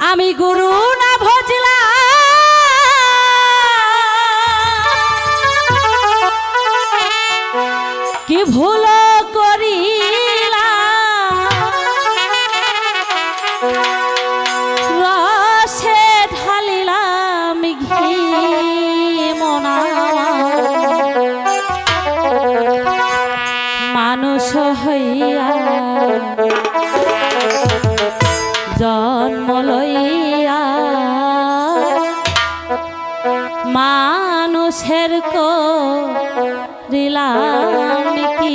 আমি গুরু না ভজলা। কি ভুল করিলা রসে ঢালিলাম মনা মানুষ হইয়া জন্ম লইয়া মানুষের কি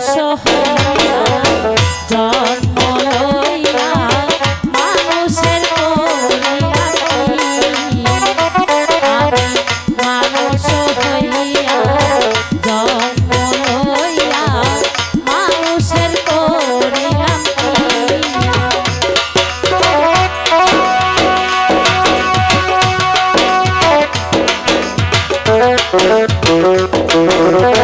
অসহায় জন্ম লইয়া মানুষের মানুষ হইয়া জন্ম লইয়া মানুষের করিলাম Thank